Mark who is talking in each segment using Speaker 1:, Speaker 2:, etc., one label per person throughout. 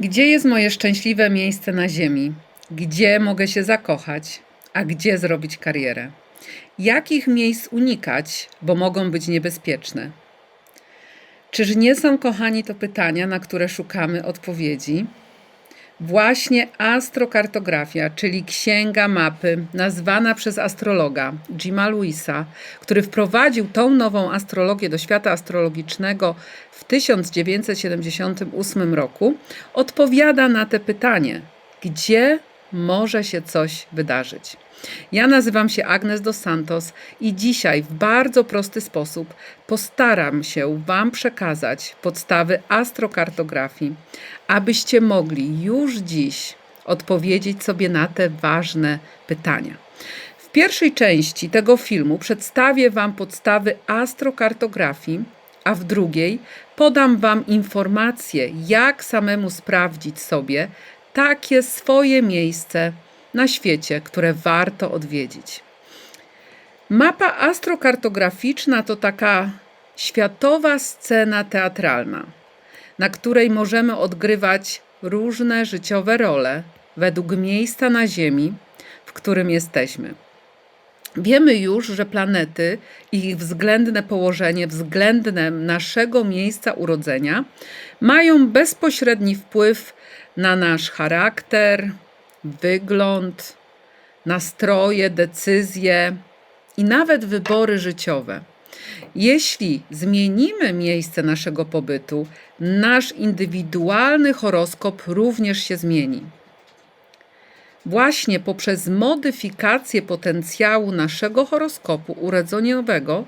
Speaker 1: Gdzie jest moje szczęśliwe miejsce na ziemi? Gdzie mogę się zakochać, a gdzie zrobić karierę? Jakich miejsc unikać, bo mogą być niebezpieczne? Czyż nie są, kochani, to pytania, na które szukamy odpowiedzi? Właśnie astrokartografia, czyli księga mapy, nazwana przez astrologa Jima Luisa, który wprowadził tą nową astrologię do świata astrologicznego w 1978 roku, odpowiada na te pytanie: gdzie może się coś wydarzyć? Ja nazywam się Agnes dos Santos i dzisiaj w bardzo prosty sposób postaram się Wam przekazać podstawy astrokartografii, abyście mogli już dziś odpowiedzieć sobie na te ważne pytania. W pierwszej części tego filmu przedstawię Wam podstawy astrokartografii, a w drugiej podam Wam informacje, jak samemu sprawdzić sobie takie swoje miejsce na świecie, które warto odwiedzić. Mapa astrokartograficzna to taka światowa scena teatralna, na której możemy odgrywać różne życiowe role według miejsca na Ziemi, w którym jesteśmy. Wiemy już, że planety i ich względne położenie względem naszego miejsca urodzenia mają bezpośredni wpływ na nasz charakter, wygląd, nastroje, decyzje i nawet wybory życiowe. Jeśli zmienimy miejsce naszego pobytu, nasz indywidualny horoskop również się zmieni. Właśnie poprzez modyfikację potencjału naszego horoskopu urodzeniowego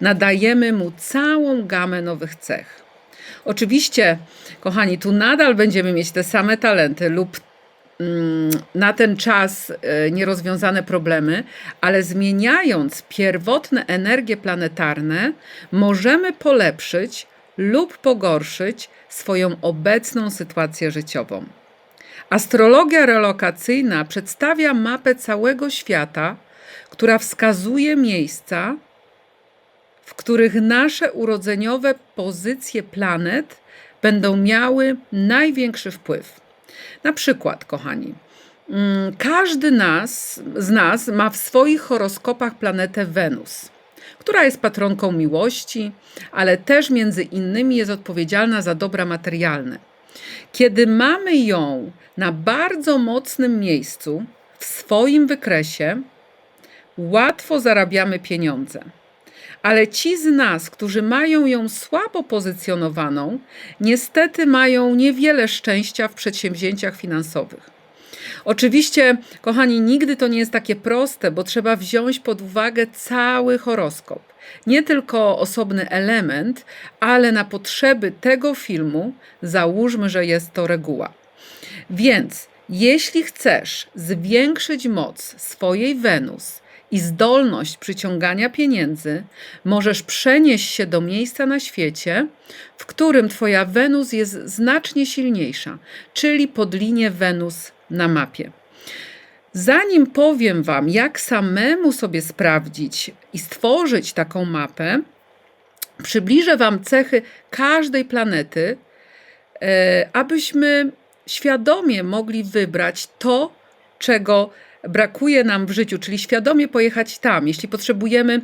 Speaker 1: nadajemy mu całą gamę nowych cech. Oczywiście, kochani, tu nadal będziemy mieć te same talenty lub mm, na ten czas e, nierozwiązane problemy, ale zmieniając pierwotne energie planetarne, możemy polepszyć lub pogorszyć swoją obecną sytuację życiową. Astrologia relokacyjna przedstawia mapę całego świata, która wskazuje miejsca, w których nasze urodzeniowe pozycje planet będą miały największy wpływ. Na przykład, kochani, mm, każdy nas, z nas ma w swoich horoskopach planetę Wenus, która jest patronką miłości, ale też między innymi jest odpowiedzialna za dobra materialne. Kiedy mamy ją na bardzo mocnym miejscu w swoim wykresie, łatwo zarabiamy pieniądze. Ale ci z nas, którzy mają ją słabo pozycjonowaną, niestety mają niewiele szczęścia w przedsięwzięciach finansowych. Oczywiście, kochani, nigdy to nie jest takie proste, bo trzeba wziąć pod uwagę cały horoskop. Nie tylko osobny element, ale na potrzeby tego filmu załóżmy, że jest to reguła. Więc jeśli chcesz zwiększyć moc swojej Wenus i zdolność przyciągania pieniędzy, możesz przenieść się do miejsca na świecie, w którym Twoja Wenus jest znacznie silniejsza, czyli pod linię Wenus na mapie. Zanim powiem Wam, jak samemu sobie sprawdzić i stworzyć taką mapę, przybliżę Wam cechy każdej planety, e, abyśmy świadomie mogli wybrać to, czego brakuje nam w życiu, czyli świadomie pojechać tam. Jeśli potrzebujemy,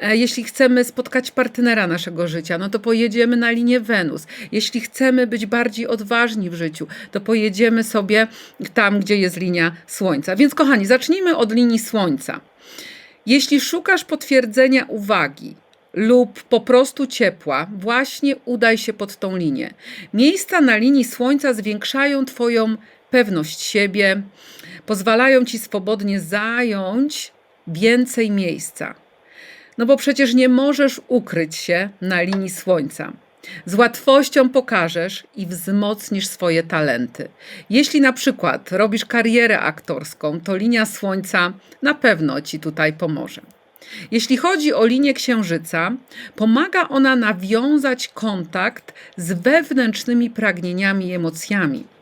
Speaker 1: e, jeśli chcemy spotkać partnera naszego życia, no to pojedziemy na linię Wenus. Jeśli chcemy być bardziej odważni w życiu, to pojedziemy sobie tam, gdzie jest linia Słońca. Więc, kochani, zacznijmy od linii Słońca. Jeśli szukasz potwierdzenia uwagi, lub po prostu ciepła, właśnie udaj się pod tą linię. Miejsca na linii Słońca zwiększają Twoją pewność siebie, pozwalają ci swobodnie zająć więcej miejsca. No bo przecież nie możesz ukryć się na linii Słońca. Z łatwością pokażesz i wzmocnisz swoje talenty. Jeśli na przykład robisz karierę aktorską, to linia Słońca na pewno ci tutaj pomoże. Jeśli chodzi o linię księżyca, pomaga ona nawiązać kontakt z wewnętrznymi pragnieniami i emocjami.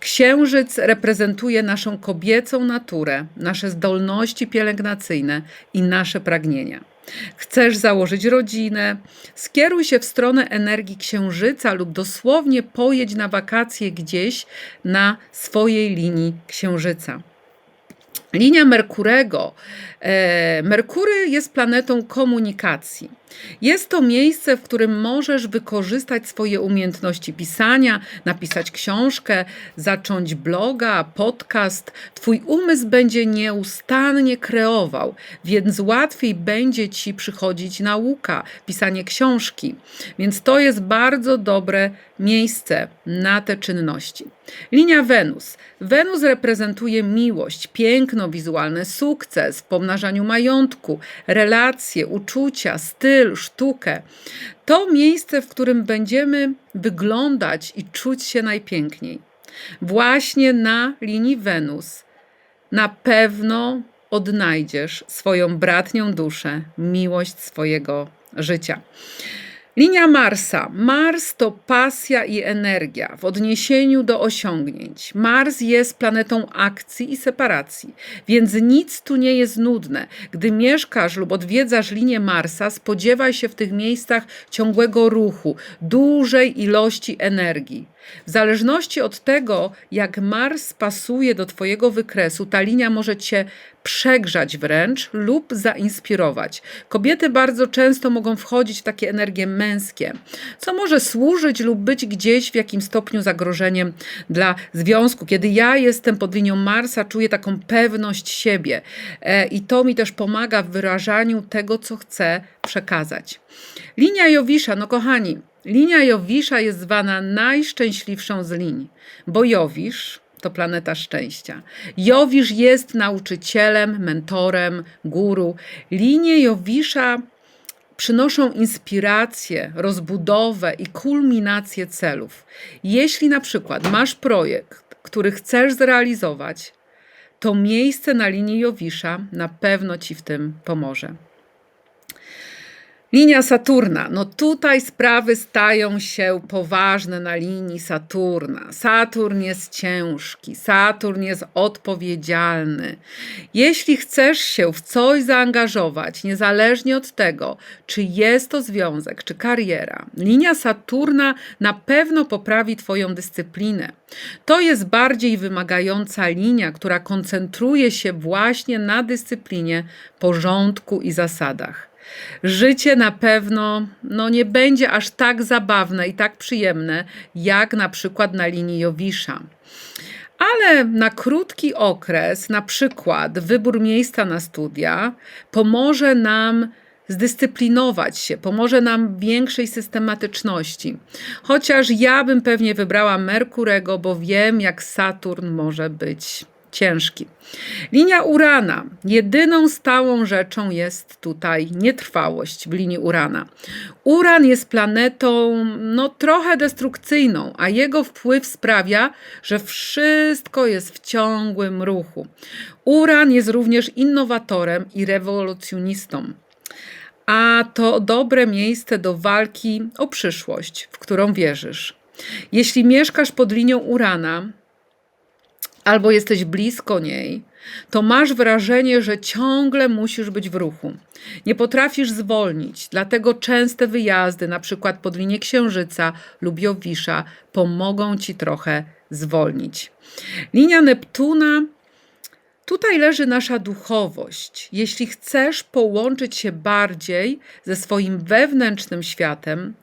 Speaker 1: Księżyc reprezentuje naszą kobiecą naturę, nasze zdolności pielęgnacyjne i nasze pragnienia. Chcesz założyć rodzinę? Skieruj się w stronę energii księżyca lub dosłownie pojedź na wakacje gdzieś na swojej linii księżyca. Linia Merkurego. E, Merkury jest planetą komunikacji. Jest to miejsce, w którym możesz wykorzystać swoje umiejętności pisania, napisać książkę, zacząć bloga, podcast. Twój umysł będzie nieustannie kreował, więc łatwiej będzie ci przychodzić nauka, pisanie książki. Więc to jest bardzo dobre miejsce na te czynności. Linia Wenus. Wenus reprezentuje miłość, piękno wizualne, sukces w pomnażaniu majątku, relacje, uczucia, styl, sztukę. To miejsce, w którym będziemy wyglądać i czuć się najpiękniej. Właśnie na linii Wenus na pewno odnajdziesz swoją bratnią duszę, miłość swojego życia. Linia Marsa. Mars to pasja i energia w odniesieniu do osiągnięć. Mars jest planetą akcji i separacji, więc nic tu nie jest nudne. Gdy mieszkasz lub odwiedzasz linię Marsa, spodziewaj się w tych miejscach ciągłego ruchu, dużej ilości energii. W zależności od tego, jak Mars pasuje do Twojego wykresu, ta linia może Cię przegrzać wręcz lub zainspirować. Kobiety bardzo często mogą wchodzić w takie energie męskie, co może służyć lub być gdzieś w jakimś stopniu zagrożeniem dla związku. Kiedy ja jestem pod linią Marsa, czuję taką pewność siebie e, i to mi też pomaga w wyrażaniu tego, co chcę przekazać. Linia Jowisza, no kochani, Linia Jowisza jest zwana najszczęśliwszą z linii, bo Jowisz to planeta szczęścia. Jowisz jest nauczycielem, mentorem, guru. Linie Jowisza przynoszą inspirację, rozbudowę i kulminację celów. Jeśli na przykład masz projekt, który chcesz zrealizować, to miejsce na linii Jowisza na pewno ci w tym pomoże. Linia Saturna. No tutaj sprawy stają się poważne na linii Saturna. Saturn jest ciężki, Saturn jest odpowiedzialny. Jeśli chcesz się w coś zaangażować, niezależnie od tego, czy jest to związek, czy kariera, linia Saturna na pewno poprawi Twoją dyscyplinę. To jest bardziej wymagająca linia, która koncentruje się właśnie na dyscyplinie, porządku i zasadach. Życie na pewno no, nie będzie aż tak zabawne i tak przyjemne, jak na przykład na linii Jowisza. Ale na krótki okres, na przykład wybór miejsca na studia, pomoże nam zdyscyplinować się, pomoże nam większej systematyczności. Chociaż ja bym pewnie wybrała Merkurego, bo wiem, jak Saturn może być ciężki. Linia Urana. Jedyną stałą rzeczą jest tutaj nietrwałość w linii Urana. Uran jest planetą no, trochę destrukcyjną, a jego wpływ sprawia, że wszystko jest w ciągłym ruchu. Uran jest również innowatorem i rewolucjonistą. A to dobre miejsce do walki o przyszłość, w którą wierzysz. Jeśli mieszkasz pod linią Urana, albo jesteś blisko niej, to masz wrażenie, że ciągle musisz być w ruchu. Nie potrafisz zwolnić, dlatego częste wyjazdy, na przykład pod linię Księżyca lub Jowisza, pomogą ci trochę zwolnić. Linia Neptuna Tutaj leży nasza duchowość. Jeśli chcesz połączyć się bardziej ze swoim wewnętrznym światem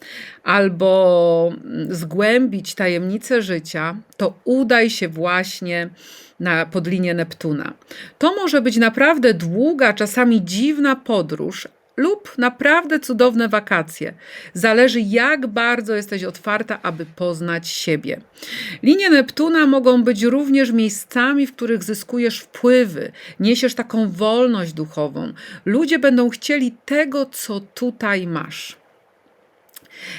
Speaker 1: albo zgłębić tajemnice życia, to udaj się właśnie na, pod linię Neptuna. To może być naprawdę długa, czasami dziwna podróż, lub naprawdę cudowne wakacje. Zależy, jak bardzo jesteś otwarta, aby poznać siebie. Linie Neptuna mogą być również miejscami, w których zyskujesz wpływy, niesiesz taką wolność duchową. Ludzie będą chcieli tego, co tutaj masz.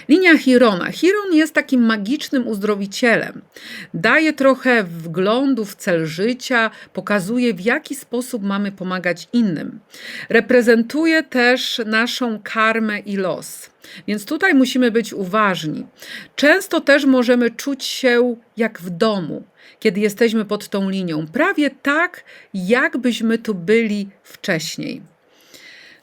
Speaker 1: Linia Chirona. Chiron jest takim magicznym uzdrowicielem. Daje trochę wglądu w cel życia, pokazuje w jaki sposób mamy pomagać innym. Reprezentuje też naszą karmę i los. Więc tutaj musimy być uważni. Często też możemy czuć się jak w domu, kiedy jesteśmy pod tą linią, prawie tak, jakbyśmy tu byli wcześniej.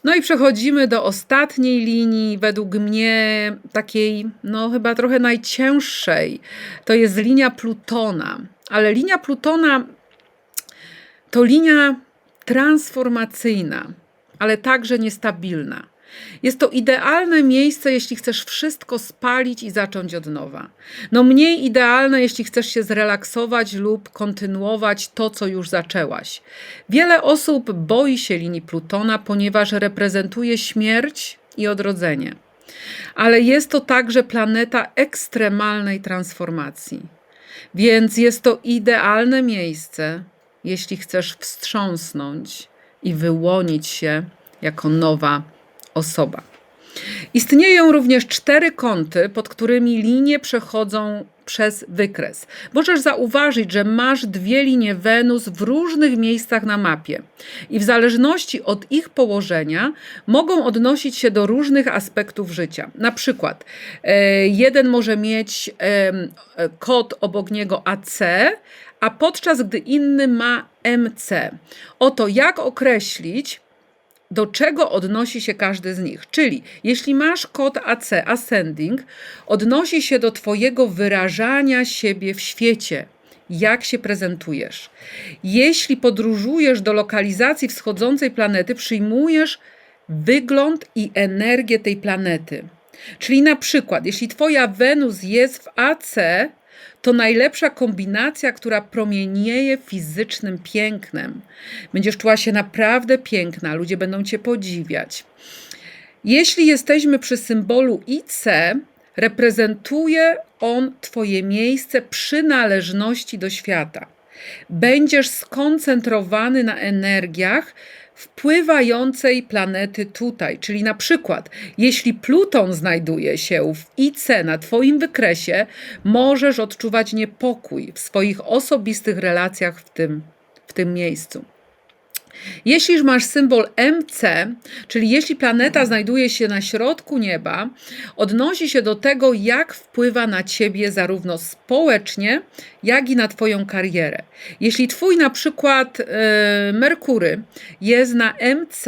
Speaker 1: No i przechodzimy do ostatniej linii, według mnie takiej, no chyba trochę najcięższej. To jest linia Plutona. Ale linia Plutona to linia transformacyjna, ale także niestabilna. Jest to idealne miejsce, jeśli chcesz wszystko spalić i zacząć od nowa. No mniej idealne, jeśli chcesz się zrelaksować lub kontynuować to, co już zaczęłaś. Wiele osób boi się linii Plutona, ponieważ reprezentuje śmierć i odrodzenie. Ale jest to także planeta ekstremalnej transformacji. Więc jest to idealne miejsce, jeśli chcesz wstrząsnąć i wyłonić się jako nowa osoba. Istnieją również cztery kąty, pod którymi linie przechodzą przez wykres. Możesz zauważyć, że masz dwie linie Wenus w różnych miejscach na mapie i w zależności od ich położenia mogą odnosić się do różnych aspektów życia. Na przykład e, jeden może mieć kod obok niego AC, a podczas gdy inny ma MC. Oto jak określić, do czego odnosi się każdy z nich. Czyli jeśli masz kod AC, ascending, odnosi się do Twojego wyrażania siebie w świecie, jak się prezentujesz. Jeśli podróżujesz do lokalizacji wschodzącej planety, przyjmujesz wygląd i energię tej planety. Czyli na przykład, jeśli Twoja Wenus jest w AC, to najlepsza kombinacja, która promienieje fizycznym pięknem. Będziesz czuła się naprawdę piękna, ludzie będą cię podziwiać. Jeśli jesteśmy przy symbolu IC, reprezentuje on Twoje miejsce przynależności do świata. Będziesz skoncentrowany na energiach, wpływającej planety tutaj. Czyli na przykład, jeśli Pluton znajduje się w IC na Twoim wykresie, możesz odczuwać niepokój w swoich osobistych relacjach w tym, w tym miejscu. Jeśli masz symbol MC, czyli jeśli planeta znajduje się na środku nieba, odnosi się do tego, jak wpływa na ciebie zarówno społecznie, jak i na Twoją karierę. Jeśli Twój na przykład yy, Merkury jest na MC,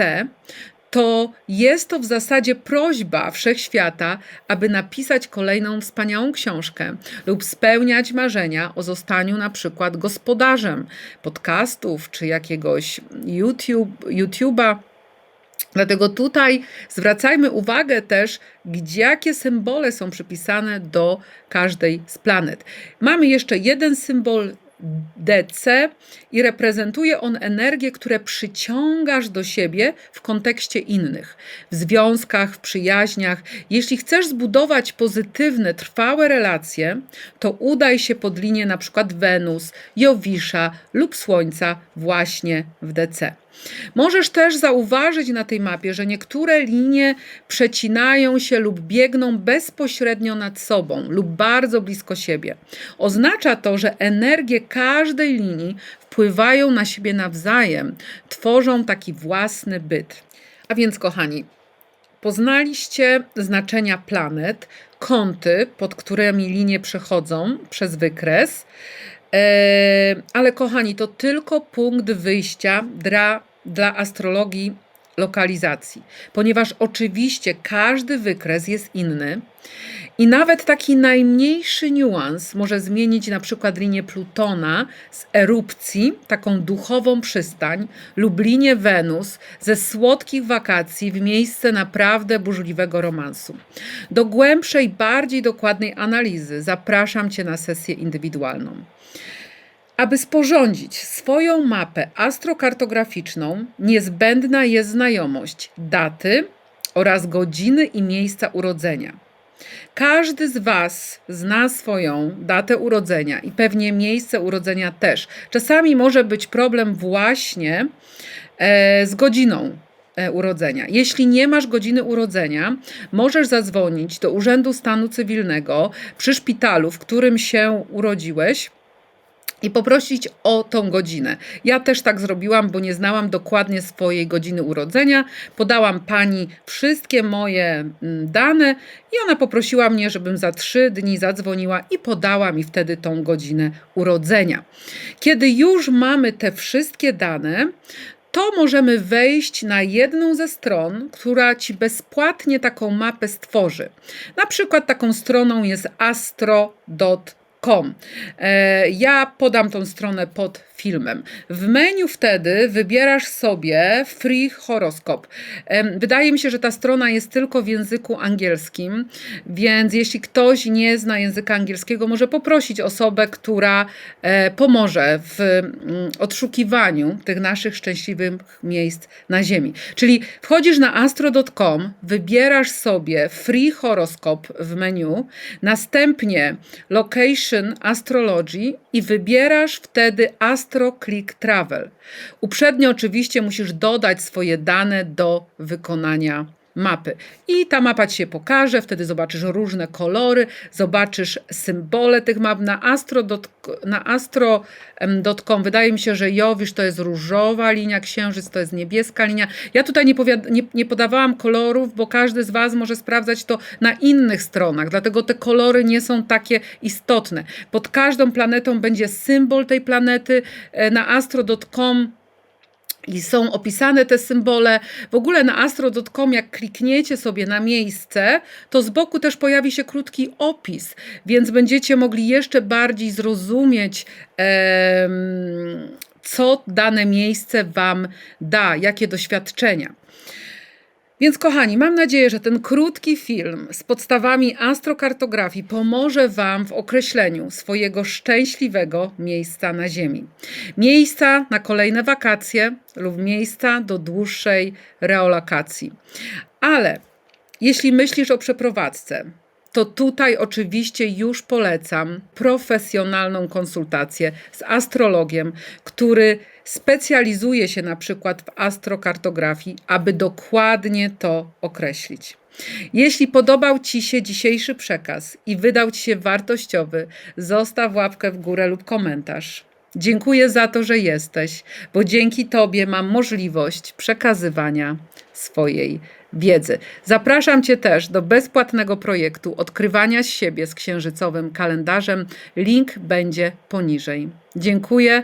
Speaker 1: to jest to w zasadzie prośba wszechświata, aby napisać kolejną wspaniałą książkę lub spełniać marzenia o zostaniu na przykład gospodarzem podcastów czy jakiegoś YouTube, YouTube'a. Dlatego tutaj zwracajmy uwagę też, gdzie jakie symbole są przypisane do każdej z planet. Mamy jeszcze jeden symbol DC i reprezentuje on energię, które przyciągasz do siebie w kontekście innych, w związkach, w przyjaźniach. Jeśli chcesz zbudować pozytywne, trwałe relacje, to udaj się pod linię na przykład Wenus, Jowisza lub Słońca właśnie w DC. Możesz też zauważyć na tej mapie, że niektóre linie przecinają się lub biegną bezpośrednio nad sobą lub bardzo blisko siebie. Oznacza to, że energie każdej linii wpływają na siebie nawzajem, tworzą taki własny byt. A więc, kochani, poznaliście znaczenia planet, kąty, pod którymi linie przechodzą przez wykres. E, ale kochani, to tylko punkt wyjścia dla dla astrologii lokalizacji, ponieważ oczywiście każdy wykres jest inny i nawet taki najmniejszy niuans może zmienić na przykład linię Plutona z erupcji, taką duchową przystań, lub linię Wenus ze słodkich wakacji w miejsce naprawdę burzliwego romansu. Do głębszej, bardziej dokładnej analizy zapraszam Cię na sesję indywidualną. Aby sporządzić swoją mapę astrokartograficzną, niezbędna jest znajomość daty oraz godziny i miejsca urodzenia. Każdy z Was zna swoją datę urodzenia i pewnie miejsce urodzenia też. Czasami może być problem właśnie e, z godziną e, urodzenia. Jeśli nie masz godziny urodzenia, możesz zadzwonić do Urzędu Stanu Cywilnego przy szpitalu, w którym się urodziłeś i poprosić o tą godzinę. Ja też tak zrobiłam, bo nie znałam dokładnie swojej godziny urodzenia. Podałam pani wszystkie moje mm, dane i ona poprosiła mnie, żebym za trzy dni zadzwoniła i podała mi wtedy tą godzinę urodzenia. Kiedy już mamy te wszystkie dane, to możemy wejść na jedną ze stron, która ci bezpłatnie taką mapę stworzy. Na przykład taką stroną jest astro.com. E, Ja podam tą stronę pod filmem. W menu wtedy wybierasz sobie Free Horoscope. Em, Wydaje mi się, że ta strona jest tylko w języku angielskim, więc jeśli ktoś nie zna języka angielskiego, może poprosić osobę, która e, pomoże w mm, odszukiwaniu tych naszych szczęśliwych miejsc na Ziemi. Czyli wchodzisz na astro.com, wybierasz sobie Free Horoscope w menu, następnie Location Astrology i wybierasz wtedy Astro Click Travel. Uprzednio oczywiście musisz dodać swoje dane do wykonania mapy. I ta mapa ci się pokaże, wtedy zobaczysz różne kolory, zobaczysz symbole tych map na astro. Na astro.com wydaje mi się, że Jowisz to jest różowa linia, księżyc to jest niebieska linia. Ja tutaj nie, nie, nie podawałam kolorów, bo każdy z Was może sprawdzać to na innych stronach, dlatego te kolory nie są takie istotne. Pod każdą planetą będzie symbol tej planety. E, Na astro.com i są opisane te symbole. W ogóle na astro.com, jak klikniecie sobie na miejsce, to z boku też pojawi się krótki opis, więc będziecie mogli jeszcze bardziej zrozumieć, co dane miejsce Wam da, jakie doświadczenia. Więc kochani, mam nadzieję, że ten krótki film z podstawami astrokartografii pomoże Wam w określeniu swojego szczęśliwego miejsca na Ziemi. Miejsca na kolejne wakacje lub miejsca do dłuższej reolokacji. Ale jeśli myślisz o przeprowadzce, to tutaj oczywiście już polecam profesjonalną konsultację z astrologiem, który specjalizuje się na przykład w astrokartografii, aby dokładnie to określić. Jeśli podobał Ci się dzisiejszy przekaz i wydał Ci się wartościowy, zostaw łapkę w górę lub komentarz. Dziękuję za to, że jesteś, bo dzięki Tobie mam możliwość przekazywania swojej wiedzy. Zapraszam Cię też do bezpłatnego projektu odkrywania siebie z księżycowym kalendarzem. Link będzie poniżej. Dziękuję